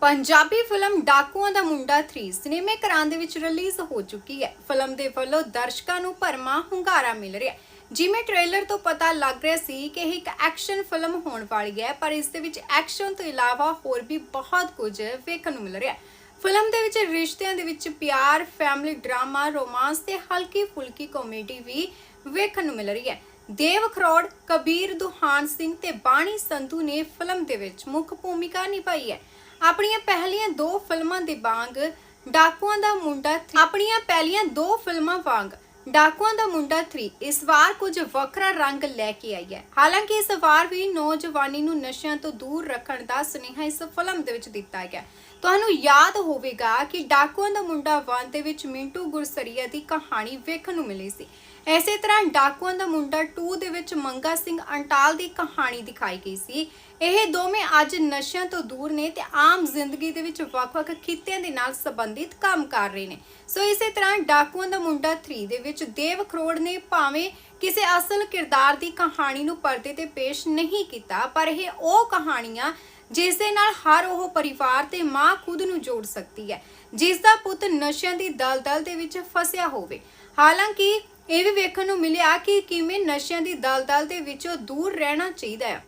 Punjabi film ਡਾਕੂਆਂ ਦਾ ਮੁੰਡਾ 3 ਸਿਨੇਮੇ ਘਰਾਂ ਦੇ ਵਿੱਚ ਰਿਲੀਜ਼ ਹੋ ਚੁੱਕੀ ਹੈ। ਫਿਲਮ ਦੇ ਵੱਲੋਂ ਦਰਸ਼ਕਾਂ ਨੂੰ ਭਰਮਾ ਹੁੰਗਾਰਾ ਮਿਲ ਰਿਹਾ ਹੈ। ਜਿਵੇਂ ਟ੍ਰੇਲਰ ਤੋਂ ਪਤਾ ਲੱਗ ਰਿਹਾ ਸੀ ਕਿ ਇਹ ਇੱਕ ਐਕਸ਼ਨ ਫਿਲਮ ਹੋਣ ਵਾਲੀ ਹੈ, ਪਰ ਇਸ ਦੇ ਵਿੱਚ ਐਕਸ਼ਨ ਤੋਂ ਇਲਾਵਾ ਹੋਰ ਵੀ ਬਹੁਤ ਕੁਝ ਵੇਖਣ ਨੂੰ ਮਿਲ ਰਿਹਾ ਹੈ। ਫਿਲਮ ਦੇ ਵਿੱਚ ਰਿਸ਼ਤਿਆਂ ਦੇ ਵਿੱਚ ਪਿਆਰ ਫੈਮਿਲੀ ਡਰਾਮਾ ਰੋਮਾਂਸ ਤੇ ਹਲਕੀ ਫੁਲਕੀ ਕਾਮੇਡੀ ਵੀ ਵੇਖਣ ਨੂੰ ਮਿਲ ਰਹੀ ਹੈ। ਦੇਵ ਖਰੋੜ ਕਬੀਰ ਦੁਹਾਨ ਸਿੰਘ ਤੇ ਬਾਣੀ ਸੰਧੂ ਨੇ ਫਿਲਮ ਦੇ ਵਿੱਚ ਮੁੱਖ ਭੂਮਿਕਾ ਨਿਭਾਈ ਹੈ। ਆਪਣੀਆਂ ਪਹਿਲੀਆਂ ਦੋ ਫਿਲਮਾਂ ਦੇ ਵਾਂਗ ਡਾਕੂਆਂ ਦਾ ਮੁੰਡਾ ਆਪਣੀਆਂ ਪਹਿਲੀਆਂ ਦੋ ਫਿਲਮਾਂ ਵਾਂਗ ਡਾਕੂਆਂ ਦਾ ਮੁੰਡਾ 3 ਇਸ ਵਾਰ ਕੁਝ ਵੱਖਰਾ ਰੰਗ ਲੈ ਕੇ ਆਈ ਹੈ। ਹਾਲਾਂਕਿ ਇਸ ਵਾਰ ਵੀ ਨੌਜਵਾਨੀ ਨੂੰ ਨਸ਼ਿਆਂ ਤੋਂ ਦੂਰ ਰੱਖਣ ਦਾ ਸੁਨੇਹਾ ਇਸ ਫਿਲਮ ਦੇ ਵਿੱਚ ਦਿੱਤਾ ਗਿਆ। ਤੁਹਾਨੂੰ ਯਾਦ ਹੋਵੇਗਾ ਕਿ ਡਾਕੂਆਂ ਦਾ ਮੁੰਡਾ 1 ਦੇ ਵਿੱਚ ਮਿੰਟੂ ਗੁਰਸਰੀਆ ਦੀ ਕਹਾਣੀ ਵੇਖਣ ਨੂੰ ਮਿਲੀ ਸੀ। ਐਸੇ ਤਰ੍ਹਾਂ ਡਾਕੂਆਂ ਦਾ ਮੁੰਡਾ 2 ਦੇ ਵਿੱਚ ਮੰਗਾ ਸਿੰਘ ਅੰਟਾਲ ਦੀ ਕਹਾਣੀ ਦਿਖਾਈ ਗਈ ਸੀ। ਇਹ ਦੋਵੇਂ ਅੱਜ ਨਸ਼ਿਆਂ ਤੋਂ ਦੂਰ ਨੇ ਤੇ ਆਮ ਜ਼ਿੰਦਗੀ ਦੇ ਵਿੱਚ ਵੱਖ-ਵੱਖ ਖਿੱਤਿਆਂ ਦੇ ਨਾਲ ਸੰਬੰਧਿਤ ਕੰਮ ਕਰ ਰਹੇ ਨੇ। ਸੋ ਇਸੇ ਤਰ੍ਹਾਂ ਡਾਕੂਆਂ ਦਾ ਮੁੰਡਾ 3 ਦੇ ਵਿੱਚ ਵਿੱਚ ਦੇਵ ਖਰੋੜ ਨੇ ਭਾਵੇਂ ਕਿਸੇ ਅਸਲ ਕਿਰਦਾਰ ਦੀ ਕਹਾਣੀ ਨੂੰ ਪਰਦੇ ਤੇ ਪੇਸ਼ ਨਹੀਂ ਕੀਤਾ, ਪਰ ਇਹ ਉਹ ਕਹਾਣੀਆਂ ਜਿਸ ਦੇ ਨਾਲ ਹਰ ਉਹ ਪਰਿਵਾਰ ਤੇ ਮਾਂ ਖੁਦ ਨੂੰ ਜੋੜ ਸਕਦੀ ਹੈ, ਜਿਸ ਦਾ ਪੁੱਤ ਨਸ਼ਿਆਂ ਦੀ ਦਲਦਲ ਦੇ ਵਿੱਚ ਫਸਿਆ ਹੋਵੇ। ਹਾਲਾਂਕਿ ਇਹ ਵੀ ਵੇਖਣ ਨੂੰ ਮਿਲਿਆ ਕਿ ਕਿਵੇਂ ਨਸ਼ਿਆਂ ਦੀ ਦਲਦਲ ਦੇ ਵਿੱਚੋਂ ਦੂਰ ਰਹਿਣਾ ਚਾਹੀਦਾ ਹੈ।